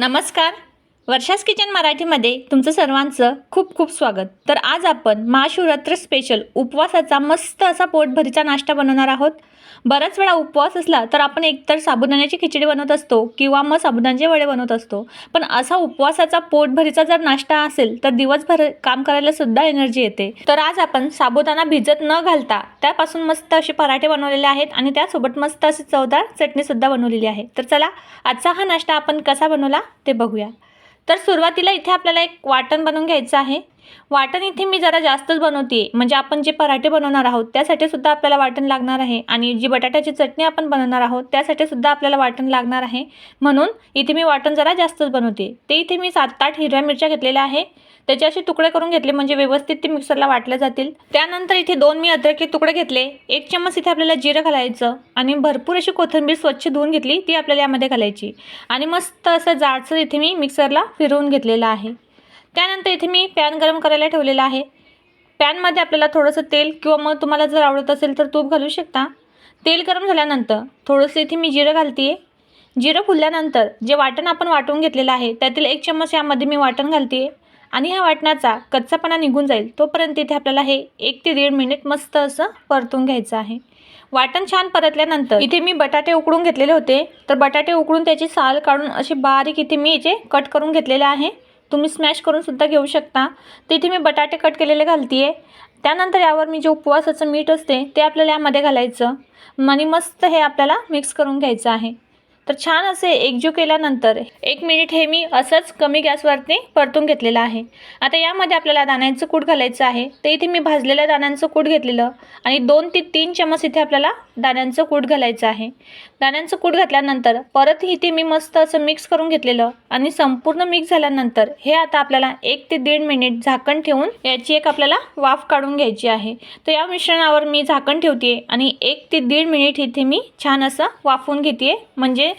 नमस्कार. वर्षास किचन मराठीमध्ये तुमचं सर्वांचं खूप खूप स्वागत. तर आज आपण महाशिवरात्र स्पेशल उपवासाचा मस्त असा पोटभरीचा नाश्ता बनवणार आहोत. बराच वेळा उपवास असला तर आपण एकतर साबुदाण्याची खिचडी बनवत असतो किंवा मग साबुदाण्याचे वडे बनवत असतो. पण असा उपवासाचा पोटभरीचा जर नाश्ता असेल तर दिवसभर काम करायला सुद्धा एनर्जी येते. तर आज आपण साबुदाणा भिजत न घालता त्यापासून मस्त असे पराठे बनवलेले आहेत आणि त्यासोबत मस्त अशी चवदार चटणीसुद्धा बनवलेली आहे. तर चला आजचा हा नाश्ता आपण कसा बनवला ते बघूया. तर सुरुवातीला इथे आपल्याला एक वाटण बनवून घ्यायचं आहे. वाटण इथे मी जरा जास्तच बनवते म्हणजे आपण जे पराठे बनवणार आहोत त्यासाठी सुद्धा आपल्याला वाटण लागणार आहे. आणि जी बटाट्याची चटणी आपण बनवणार आहोत त्यासाठी सुद्धा आपल्याला वाटण लागणार आहे. म्हणून इथे मी वाटण जरा जास्तच बनवते ते इथे मी सात आठ हिरव्या मिरच्या घेतलेल्या आहे. त्याचे असे तुकडे करून घेतले म्हणजे व्यवस्थित ते मिक्सरला वाटले जातील. त्यानंतर इथे दोन मी अद्रकचे तुकडे घेतले. एक चम्मच इथे आपल्याला जिरं घालायचं आणि भरपूर अशी कोथिंबीर स्वच्छ धुवून घेतली ती आपल्याला यामध्ये घालायची. आणि मस्त असं जाडसर इथे मी मिक्सरला फिरवून घेतलेलं आहे. त्यानंतर इथे मी पॅन गरम करायला ठेवलेला आहे. पॅनमध्ये आपल्याला थोडंसं तेल किंवा मग तुम्हाला जर आवडत असेल तर तूप घालू शकता. तेल गरम झाल्यानंतर थोडंसं इथे मी जिरं घालते आहे जिरं फुलल्यानंतर जे वाटण आपण वाटून घेतलेलं आहे त्यातील एक चम्मच यामध्ये मी वाटण घालते आहे आणि ह्या वाटणाचा कच्चापणा निघून जाईल तोपर्यंत इथे आपल्याला हे एक ते दीड मिनिट मस्त असं परतून घ्यायचं आहे. वाटण छान परतल्यानंतर इथे मी बटाटे उकडून घेतलेले होते. तर बटाटे उकडून त्याची साल काढून अशी बारीक इथे मी याचे कट करून घेतलेले आहे. तुम्ही स्मॅश करून सुद्धा घेऊ शकता. तर इथे मी बटाटे कट केलेले घालते आहे त्यानंतर यावर मी जे उपवासाचं मीठ असते ते आपल्याला यामध्ये घालायचं. आणि मस्त हे आपल्याला मिक्स करून घ्यायचं आहे. तर छान असे एकजीव केल्यानंतर एक मिनिट हे मी असंच कमी गॅसवरती परतून घेतलेलं आहे. आता यामध्ये आपल्याला दाण्यांचं कूट घालायचं आहे. तर इथे मी भाजलेल्या दाण्यांचं कूट घेतलेलं आणि दोन ते तीन चमच इथे आपल्याला दाण्यांचं कूट घालायचं आहे. दाण्यांचं कूट घातल्यानंतर परत इथे मी मस्त असं मिक्स करून घेतलेलं आणि संपूर्ण मिक्स झाल्यानंतर हे आता आपल्याला एक ते दीड मिनिट झाकण ठेवून याची एक आपल्याला वाफ काढून घ्यायची आहे. तर या मिश्रणावर मी झाकण ठेवते आणि एक ते दीड मिनिट इथे मी छान असं वाफवून घेते म्हणजे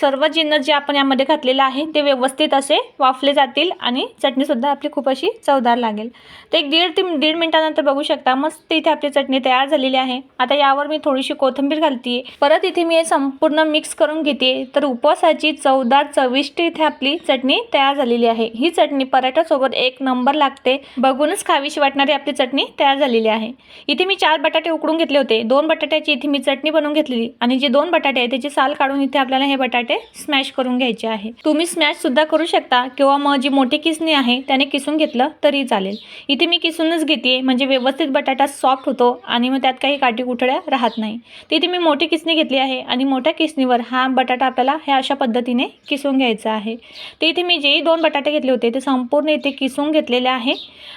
सर्व जिन्नस जे आपण यामध्ये घातलेलं आहे ते व्यवस्थित असे वाफले जातील आणि चटणीसुद्धा आपली खूप अशी चवदार लागेल. तर एक दीड ते दीड मिनटानंतर बघू शकता मस्त इथे आपली चटणी तयार झालेली आहे. आता यावर मी थोडीशी कोथिंबीर घालते परत इथे मी हे संपूर्ण मिक्स करून घेते तर उपवासाची चवदार चविष्ट इथे आपली चटणी तयार झालेली आहे. ही चटणी पराठ्यासोबत एक नंबर लागते. बघूनच खावीशी वाटणारी आपली चटणी तयार झालेली आहे. इथे मी चार बटाटे उकडून घेतले होते. दोन बटाट्याची इथे मी चटणी बनवून घेतलेली. आणि जे दोन बटाटे आहे त्याची साल काढून इथे आपल्याला हे बटाटे स्मॅश करून घ्यायचे आहे. तुम्ही स्मॅश सुद्धा करू शकता किंवा मग जी मोठी किसणी आहे त्याने किसून घेतलं तरी चालेल. इथे मी किसूनच घेते म्हणजे व्यवस्थित बटाटा सॉफ्ट होतो आणि मग त्यात काही काटी कुठड्या राहत नाही. तिथे मी मोठी किसणी घेतली आहे आणि मोठ्या किसणीवर हा बटाटा आपल्याला ह्या अशा पद्धतीने किसून घ्यायचा आहे. ते इथे मी जेही दोन बटाटे घेतले होते ते संपूर्ण इथे किसून घेतलेले आहे.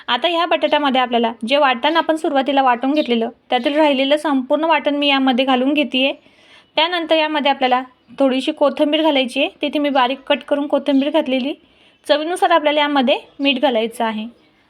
आता ह्या बटाट्यामध्ये आपल्याला जे वाटण आपण सुरुवातीला वाटून घेतलेलं त्यातील राहिलेलं संपूर्ण वाटण मी यामध्ये घालून घेते आहे त्यानंतर यामध्ये आपल्याला थोडीशी कोथिंबीर घालायची आहे. तिथे मी बारीक कट करून कोथिंबीर घातलेली. चवीनुसार आपल्याला यामध्ये मीठ घालायचं आहे.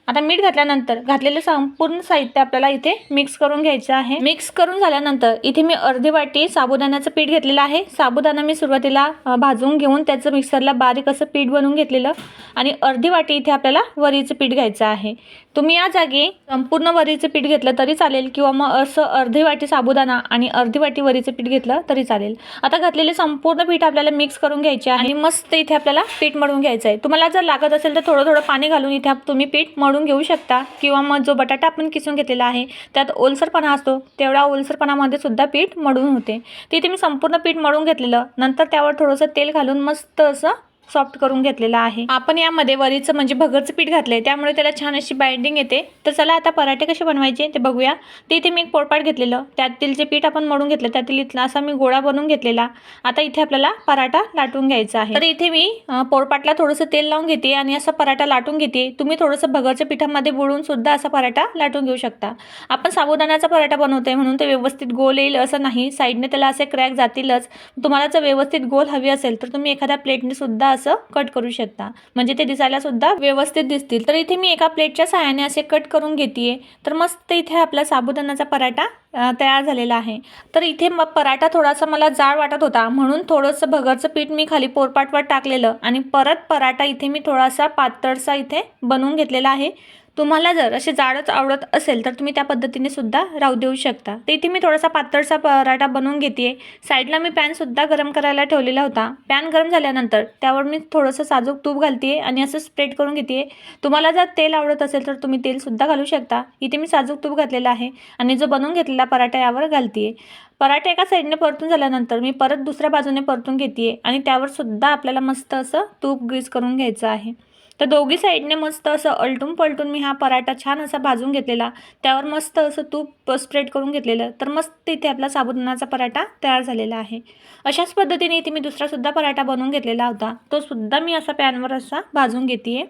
आता मीठ घातल्यानंतर घातलेलं संपूर्ण साहित्य आपल्याला इथे मिक्स करून घ्यायचं आहे. मिक्स करून झाल्यानंतर इथे मी अर्धी वाटी साबुदाण्याचं पीठ घेतलेलं आहे. साबुदाणा मी सुरुवातीला भाजून घेऊन त्याचं मिक्सरला बारीक असं पीठ बनवून घेतलेलं आणि अर्धी वाटी इथे आपल्याला वरीचं पीठ घ्यायचं आहे. तुम्ही या जागी संपूर्ण वरीचं पीठ घेतलं तरी चालेल किंवा मग असं अर्धी वाटी साबुदाणा आणि अर्धी वाटी वरीचं पीठ घेतलं तरी चालेल. आता घातलेले संपूर्ण पीठ आपल्याला मिक्स करून घ्यायचे आहे आणि मस्त इथे आपल्याला पीठ मळून घ्यायचं आहे तुम्हाला जर लागत असेल तर थोडं थोडं पाणी घालून इथे तुम्ही पीठ मळून घेऊ शकता किंवा मग जो बटाटा आपण किसून घेतलेला आहे त्यात ओलसरपणा असतो तेवढ्या ओलसरपणामध्ये सुद्धा पीठ मळून होते. तिथे मी संपूर्ण पीठ मळून घेतलेलं. नंतर त्यावर थोडंसं तेल घालून मस्त असं सॉफ्ट करून घेतलेला आहे. आपण यामध्ये वरीचं म्हणजे भगरचं पीठ घातलंय. त्यामुळे त्याला छान अशी बाइंडिंग येते. तर चला आता पराठे कसे बनवायचे ते बघूया. ते इथे मी एक पोळपाट घेतलेलं. त्यातील जे पीठ आपण मळून घेतलं त्यातील इथला असा मी गोळा बनवून घेतलेला. आता इथे आपल्याला पराठा लाटून घ्यायचा आहे. तर इथे मी पोळपाटला थोडंसं तेल लावून घेते आणि असा पराठा लाटून घेते. तुम्ही थोडंसं भगरच्या पिठामध्ये बुळून सुद्धा असा पराठा लाटून घेऊ शकता. आपण साबुदाण्याचा पराठा बनवतोय म्हणून ते व्यवस्थित गोल येईल असं नाही. साईडने त्याला असे क्रॅक जातीलच. तुम्हाला जर व्यवस्थित गोल हवी असेल तर तुम्ही एखाद्या प्लेटने सुद्धा असं कट करू शकता. म्हणजे ते दिसायला सुद्धा व्यवस्थित दिसतील. तर इथे मी एका प्लेटच्या सहाय्याने असे कट करून घेते तर मस्त इथे आपला साबुदाण्याचा पराठा तयार झालेला आहे. तर इथे मग पराठा थोडासा मला जाड वाटत होता. म्हणून थोडंसं भगरचं पीठ मी खाली पोरपाटवर टाकलेलं आणि परत पराठा इथे मी थोडासा पातळसा इथे बनवून घेतलेला आहे. तुम्हाला जर असे जाडच आवडत असेल तर तुम्ही त्या पद्धतीने सुद्धा राहू देऊ शकता. तर इथे मी थोडासा पातळसा पराठा बनवून घेते साईडला मी पॅनसुद्धा गरम करायला ठेवलेला होता. पॅन गरम झाल्यानंतर त्यावर मी थोडंसं साजूक तूप घालते आणि असं स्प्रेड करून घेते तुम्हाला जर तेल आवडत असेल तर तुम्ही तेलसुद्धा घालू शकता. इथे मी साजूक तूप घातलेलं आहे आणि जो बनवून घेतलेला पराठा यावर घालते पराठा एका साईडने परतून झाल्यानंतर मी परत दुसऱ्या बाजूने परतून घेते आणि त्यावर सुद्धा आपल्याला मस्त असं तूप ग्रीस करून घ्यायचं आहे. तर दोघी साईडने मस्त असं अलटून पलटून मी हा पराठा छान असा भाजून घेतलेला. त्यावर मस्त असं तूप स्प्रेड करून घेतलेलं. तर मस्त इथे आपला साबुदाणाचा पराठा तयार झालेला आहे. अशाच पद्धतीने इथे मी दुसरासुद्धा पराठा बनवून घेतलेला होता. तो सुद्धा मी असा पॅनवर असा भाजून घेते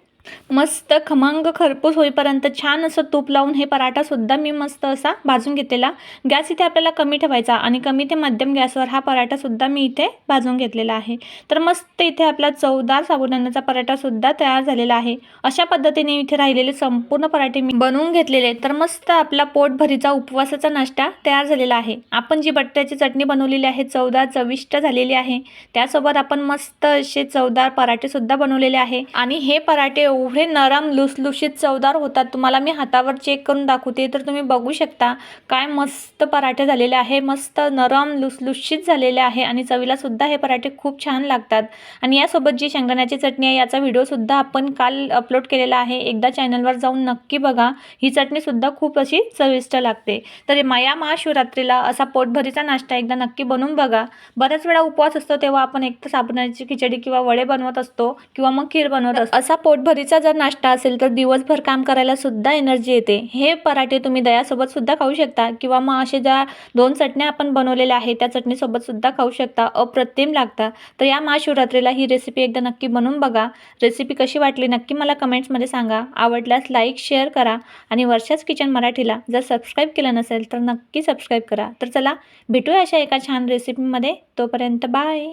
मस्त खमंग खरपूस होईपर्यंत छान असं तूप लावून हे पराठासुद्धा मी मस्त असा भाजून घेतलेला. गॅस इथे आपल्याला कमी ठेवायचा आणि कमी ते मध्यम गॅसवर हा पराठासुद्धा मी इथे भाजून घेतलेला आहे. तर मस्त इथे आपला चवदार साबुदाण्याचा पराठासुद्धा तयार झालेला आहे. अशा पद्धतीने इथे राहिलेले संपूर्ण पराठे मी बनवून घेतलेले. तर मस्त आपला पोटभरीचा उपवासाचा नाश्ता तयार झालेला आहे. आपण जी बट्ट्याची चटणी बनवलेली आहे चवदार चविष्ट झालेली आहे. त्यासोबत आपण मस्त असे चवदार पराठेसुद्धा बनवलेले आहे. आणि हे पराठे एवढे नरम लुसलुशीत चवदार होतात. तुम्हाला मी हातावर चेक करून दाखवते तर तुम्ही बघू शकता काय मस्त पराठे झालेले आहे. मस्त नरम लुसलुशीत झालेले आहे आणि चवीला सुद्धा हे पराठे खूप छान लागतात. आणि यासोबत जी शेंगदाण्याची चटणी आहे याचा व्हिडिओसुद्धा आपण काल अपलोड केलेला आहे. एकदा चॅनलवर जाऊन नक्की बघा. ही चटणीसुद्धा खूप अशी चविष्ट लागते. तर या महाशिवरात्रीला असा पोटभरीचा नाश्ता एकदा नक्की बनवून बघा. बऱ्याच वेळा उपवास असतो तेव्हा आपण एक तर साबणाची खिचडी किंवा वडे बनवत असतो किंवा मग खीर बनवत असतो. असा पोटभरीचा जर नाश्ता असेल तर दिवसभर काम करायला सुद्धा एनर्जी येते. हे पराठे तुम्ही दह्यासोबत सुद्धा खाऊ शकता किंवा मग असे ज्या दोन चटण्या आपण बनवलेल्या आहेत त्या चटणीसोबत सुद्धा खाऊ शकता. अप्रतिम लागतात तर या महाशिवरात्रीला ही रेसिपी एकदा नक्की बनवून बघा. रेसिपी कशी वाटली नक्की मला कमेंट्समध्ये सांगा. आवडल्यास लाईक शेअर करा आणि वर्षाच किचन मराठीला जर सबस्क्राईब केलं नसेल तर नक्की सबस्क्राईब करा. तर चला भेटूया अशा एका छान रेसिपीमध्ये तोपर्यंत बाय